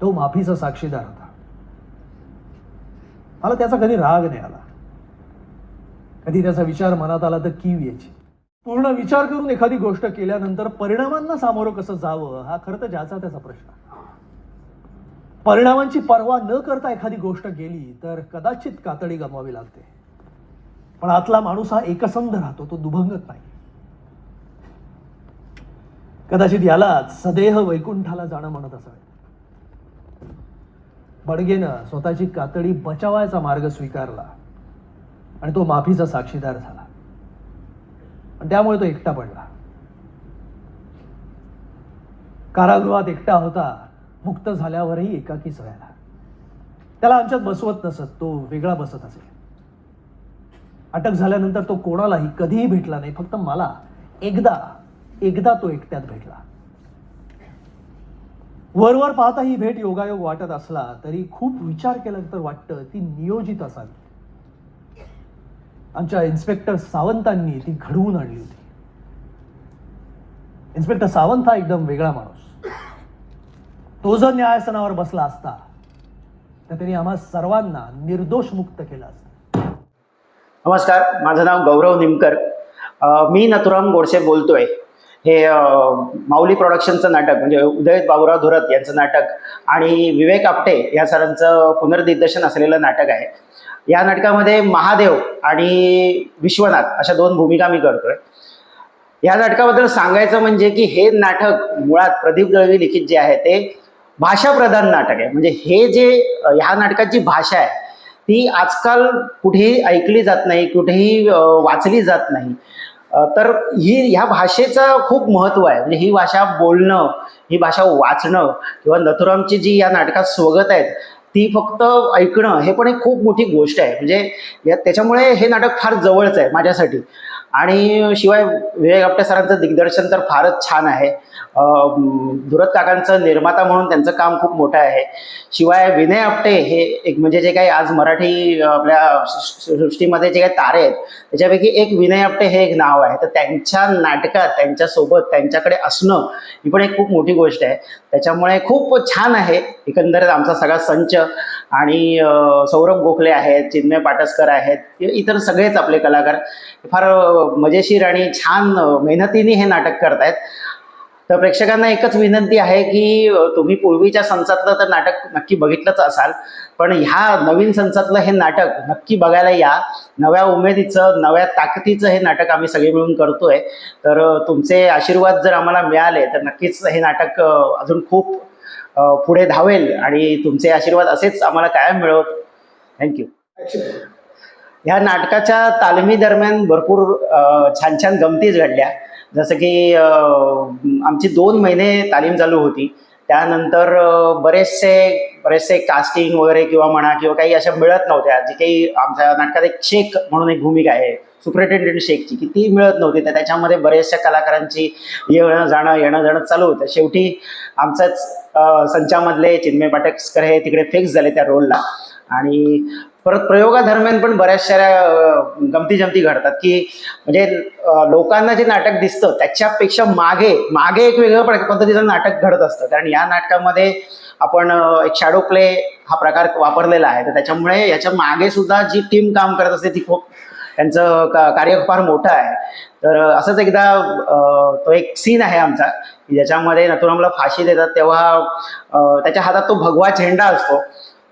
तो माफीचा साक्षीदार होता. मला त्याचा कधी राग नाही आला. कधी त्याचा विचार मनात आला तर कीव यायची. पूर्ण विचार करून एखादी गोष्ट केल्यानंतर परिणामांना सामोरं कसं जावं हा खरं तर ज्याचा त्याचा प्रश्न. परिणामांची पर्वा न करता एखादी गोष्ट गेली तर कदाचित कातडी गमवावी लागते. पण आतला माणूस हा एकसंध राहतो तो दुभंगत नाही. कदाचित यालाच सदेह वैकुंठाला जाणं म्हणत असावे. बडगेनं स्वतःची कातडी बचावायचा मार्ग स्वीकारला आणि तो माफीचा साक्षीदार झाला. आणि त्यामुळे तो एकटा पडला. कारागृहात एकटा होता मुक्त झाल्यावरही एकाकीच राहिला. त्याला आमच्यात बसवत नसत तो वेगळा बसत असे. अटक झाल्यानंतर तो कोणालाही कधीही भेटला नाही फक्त मला एकदा एकदा तो एकट्यात भेटला. वरवर पाहता ही भेट योगायोग वाटत असला तरी खूप विचार केला तर वाटतं ती नियोजित असावी. आमच्या इन्स्पेक्टर सावंतांनी ती घडवून आणली होती. इन्स्पेक्टर सावंत हा एकदम वेगळा माणूस. तो जर न्यायासनावर बसला असता तर त्यांनी आम्हा सर्वांना निर्दोष मुक्त केलं असतं. नमस्कार माझं नाव गौरव निमकर. मी नथुराम गोडसे बोलतोय. हे माऊली प्रोडक्शनचं नाटक म्हणजे उदय बाबुराव धुरत यांचं नाटक आणि विवेक आपटे या सरांचं पुनर्दिग्दर्शन असलेलं नाटक आहे. या नाटकामध्ये महादेव आणि विश्वनाथ अशा दोन भूमिका मी करतोय. या नाटकाबद्दल सांगायचं म्हणजे की हे नाटक मुळात प्रदीप दळवी लिखित जे आहे ते भाषाप्रधान नाटक आहे. म्हणजे हे जे ह्या नाटकाची भाषा आहे ती आजकाल कुठेही ऐकली जात नाही कुठेही वाचली जात नाही. तर ही ह्या भाषेचं खूप महत्त्व आहे. म्हणजे ही भाषा बोलणं ही भाषा वाचणं किंवा नथुरामची जी या नाटकात स्वगत आहेत ती फक्त ऐकणं हे पण एक खूप मोठी गोष्ट आहे. म्हणजे या त्याच्यामुळे हे नाटक फार जवळचं आहे माझ्यासाठी. आणि शिवाय विवेक आपटे सरांचं दिग्दर्शन तर फारच छान आहे. धुरत काकांचं निर्माता म्हणून त्यांचं काम खूप मोठं आहे. शिवाय विनय आपटे हे एक म्हणजे जे काही आज मराठी आपल्या सृष्टीमध्ये जे काही तारे आहेत त्याच्यापैकी एक विनय आपटे हे एक नाव आहे. तर त्यांच्या नाटकात त्यांच्यासोबत त्यांच्याकडे असणं ही पण एक खूप मोठी गोष्ट आहे. त्याच्यामुळे खूप छान आहे. एकंदरीत आमचा सगळा संच आणि सौरभ गोखले आहेत चिन्मय पाटसकर आहेत इतर सगळेच आपले कलाकार. फार मजेशीर आणि छान मेहनतीने हे नाटक करतायत. तर प्रेक्षकांना एकच विनंती आहे की तुम्ही पूर्वीच्या संचातलं तर नाटक नक्की बघितलंच असाल पण ह्या नवीन संचातलं हे नाटक नक्की बघायला या. नव्या उमेदीचं नव्या ताकदीचं हे नाटक आम्ही सगळे मिळून करतोय. तर तुमचे आशीर्वाद जर आम्हाला मिळाले तर नक्कीच हे नाटक अजून खूप पुढे धावेल आणि तुमचे आशीर्वाद असेच आम्हाला कायम मिळवत. थँक्यू ह्या नाटकाच्या तालमी दरम्यान भरपूर छान छान गमतीच घडल्या. जसं की आमची दोन महिने तालीम चालू होती. त्यानंतर बरेचसे बरेचसे कास्टिंग वगैरे किंवा म्हणा किंवा काही अशा मिळत नव्हत्या. जी काही आमच्या नाटकात एक शेख म्हणून एक भूमिका आहे सुपरिटेंडेंट शेखची. की ती मिळत नव्हती तर त्याच्यामध्ये बऱ्याचशा कलाकारांची येणं जाणं येणं जाणं चालू होतं. शेवटी आमच्याच संचामधले चिन्मय पाटककर हे तिकडे फिक्स झाले त्या रोलला आणि परत प्रयोगादरम्यान पण बऱ्याचशा अ, गमती जमती घडतात की म्हणजे लोकांना जे नाटक दिसतं त्याच्यापेक्षा मागे मागे एक वेगळं पद्धतीचं नाटक घडत असतं. कारण या नाटकामध्ये आपण एक शॅडो प्ले हा प्रकार वापरलेला आहे. तर त्याच्यामुळे याच्या मागे सुद्धा जी टीम काम करत असते ती खूप त्यांचं का कार्य फार मोठं आहे. तर असंच एकदा तो एक सीन आहे आमचा की ज्याच्यामध्ये नथुरामला फाशी देतात तेव्हा त्याच्या हातात तो भगवा झेंडा असतो.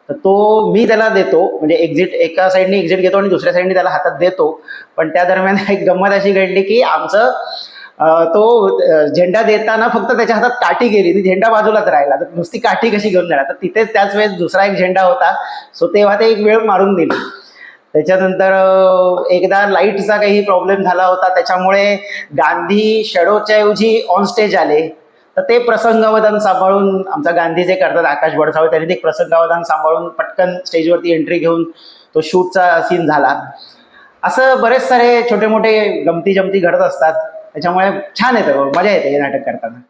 तर तो मी त्याला देतो म्हणजे एक्झिट एका साईडने एक्झिट घेतो आणि दुसऱ्या साईडने त्याला हातात देतो. पण त्या दरम्यान एक गंमत अशी घडली की आमचं तो झेंडा देताना फक्त त्याच्या हातात काठी गेली. ती झेंडा बाजूलाच राहिला. तर नुसती काठी कशी घेऊन जाणार? तर तिथेच त्याच वेळेस दुसरा एक झेंडा होता. सो तेव्हा ते एक वेळ मारून दिली. त्याच्यानंतर एकदा लाईटचा काही प्रॉब्लेम झाला होता. त्याच्यामुळे गांधी शेडोच्या ऐवजी ऑन स्टेज आले. तर ते प्रसंगावधान सांभाळून आमचा गांधी जे करतात आकाश बडसावळे त्यांनी ते प्रसंगावधान सांभाळून पटकन स्टेजवरती एंट्री घेऊन तो शूटचा सीन झाला. असं बरेच सारे छोटे मोठे गमती जमती घडत असतात. त्याच्यामुळे छान येतं मजा येते हे नाटक करताना.